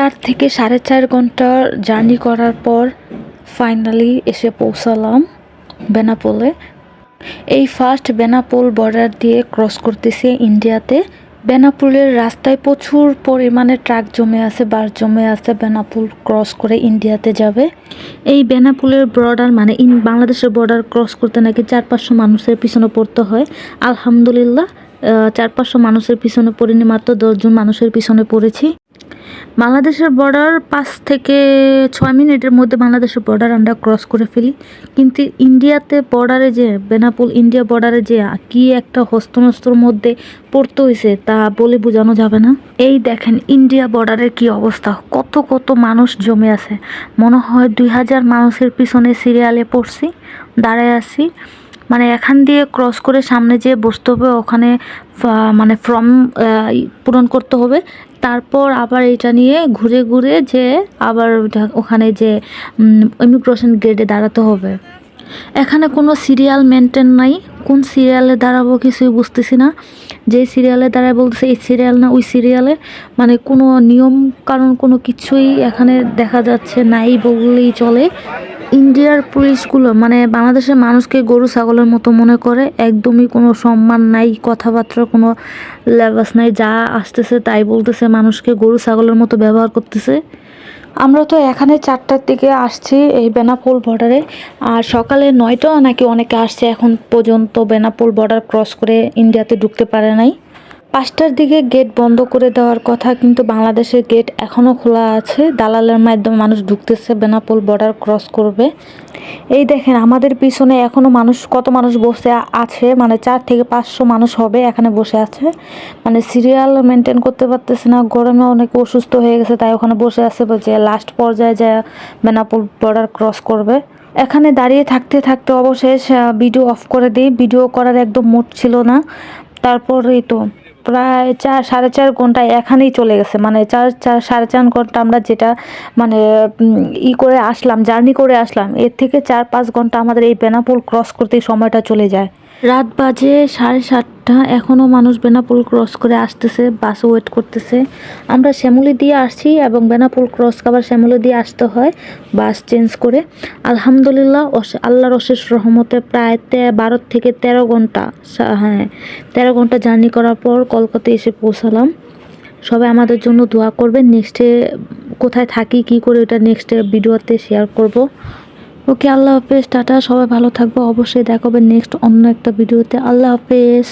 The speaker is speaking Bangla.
চার থেকে সাড়ে চার ঘণ্টার জার্নি করার পর ফাইনালি এসে পৌঁছালাম বেনাপোলে। এই ফার্স্ট বেনাপোল বর্ডার দিয়ে ক্রস করতেছি ইন্ডিয়াতে। বেনাপোলের রাস্তায় প্রচুর পরিমাণে ট্রাক জমে আছে বাস জমে আছে, বেনাপোল ক্রস করে ইন্ডিয়াতে যাবে। এই বেনাপোলের বর্ডার মানে ইন বাংলাদেশের বর্ডার ক্রস করতে নাকি চার পাঁচশো মানুষের পিছনে পড়তে হয়। আলহামদুলিল্লাহ চার পাঁচশো মানুষের পিছনে পড়িনি, মাত্র দশজন মানুষের পিছনে পড়েছি। বাংলাদেশের বর্ডার পাঁচ থেকে ছয় মিনিটের মধ্যে বাংলাদেশের বর্ডার আমরা ক্রস করে ফেলি। কিন্তু ইন্ডিয়াতে বর্ডারে যে, বেনাপুল ইন্ডিয়া বর্ডারে যে কি একটা হস্তনস্তর মধ্যে পড়তে হয়েছে তা বলে বোঝানো যাবে না। এই দেখেন ইন্ডিয়া বর্ডারের কি অবস্থা। কত কত মানুষ জমে আছে। মনে হয় দুই হাজার মানুষের পিছনে সিরিয়ালে পড়ছি, দাঁড়ায় আছি। মানে এখান দিয়ে ক্রস করে সামনে যে বসতে হবে, ওখানে মানে ফর্ম পূরণ করতে হবে। তারপর আবার এটা নিয়ে ঘুরে ঘুরে যে আবার ওখানে যে ইমিগ্রেশন গেটে দাঁড়াতে হবে। এখানে কোনো সিরিয়াল মেনটেন নাই। কোন সিরিয়ালে দাঁড়াবো কিছুই বুঝতেছি না। যে সিরিয়ালে দাঁড়ায় বলতেছে এই সিরিয়াল না ওই সিরিয়ালে মানে কোনো নিয়ম কারণ কোনো কিছুই এখানে দেখা যাচ্ছে নাই বললেই চলে। ইন্ডিয়ার পুলিশগুলো মানে বাংলাদেশের মানুষকে গরু, ছাগলের মতো মনে করে, একদমই কোনো সম্মান নাই, কথাবার্তার কোনো লেবাস নাই, যা আসতেছে তাই বলতেছে, মানুষকে গরু, ছাগলের মতো ব্যবহার করতেছে। আমরা তো এখানে চারটার দিকে আসছি এই বেনাপোল বর্ডারে আর সকালে নয়টা নাকি অনেকে আসছে, এখন পর্যন্ত বেনাপোল বর্ডার ক্রস করে ইন্ডিয়াতে ঢুকতে পারে নাই। পাঁচটার দিকে গেট বন্ধ করে দেওয়ার কথা, কিন্তু বাংলাদেশের গেট এখনও খোলা আছে। দালালের মাধ্যমে মানুষ ঢুকতেছে, বেনাপোল বর্ডার ক্রস করবে। এই দেখেন, আমাদের পিছনে এখনও মানুষ, কত মানুষ বসে আছে মানে চার থেকে পাঁচশো মানুষ হবে এখানে বসে আছে। মানে সিরিয়াল মেনটেন করতে পারতেছে না, গরমে অনেক অসুস্থ হয়ে গেছে, তাই ওখানে বসে আছে যে লাস্ট পর্যায়ে যে বেনাপোল বর্ডার ক্রস করবে। এখানে দাঁড়িয়ে থাকতে থাকতে অবশেষ ভিডিও অফ করে দিই। ভিডিও করার একদম মুড ছিল না। তারপরেই তো প্রায় চার, সাড়ে চার ঘণ্টা এখানেই চলে গেছে। মানে চার চার, সাড়ে চার ঘণ্টা আমরা যেটা মানে ই করে আসলাম, জার্নি করে আসলাম, এর থেকে চার, পাঁচ ঘণ্টা আমাদের এই বেনাপোল ক্রস করতেই সময়টা চলে যায়। রাত বাজে সাড়ে সাতটা। এখনও মানুষ বেনাপোল ক্রস করে আসতেছে, বাসে ওয়েট করতেছে। আমরা শ্যামলি দিয়ে আসছি এবং বেনাপোল ক্রস আবার শ্যামলি দিয়ে আসতে হয় বাস চেঞ্জ করে। আলহামদুলিল্লাহ আল্লাহর অশেষ রহমতে প্রায় তে বারো থেকে তেরো ঘণ্টা হ্যাঁ তেরো ঘণ্টা জার্নি করার পর কলকাতায় এসে পৌঁছালাম। সবাই আমাদের জন্য দোয়া করবেন। নেক্সটে কোথায় থাকি, কি করে ওটা নেক্সটে ভিডিওতে শেয়ার করব। ওকে আল্লাহ হাফেজ, টাটা, সবাই ভালো থাকব। অবশ্যই দেখাবেন নেক্সট অন্য একটা ভিডিওতে আল্লাহ হাফেজ।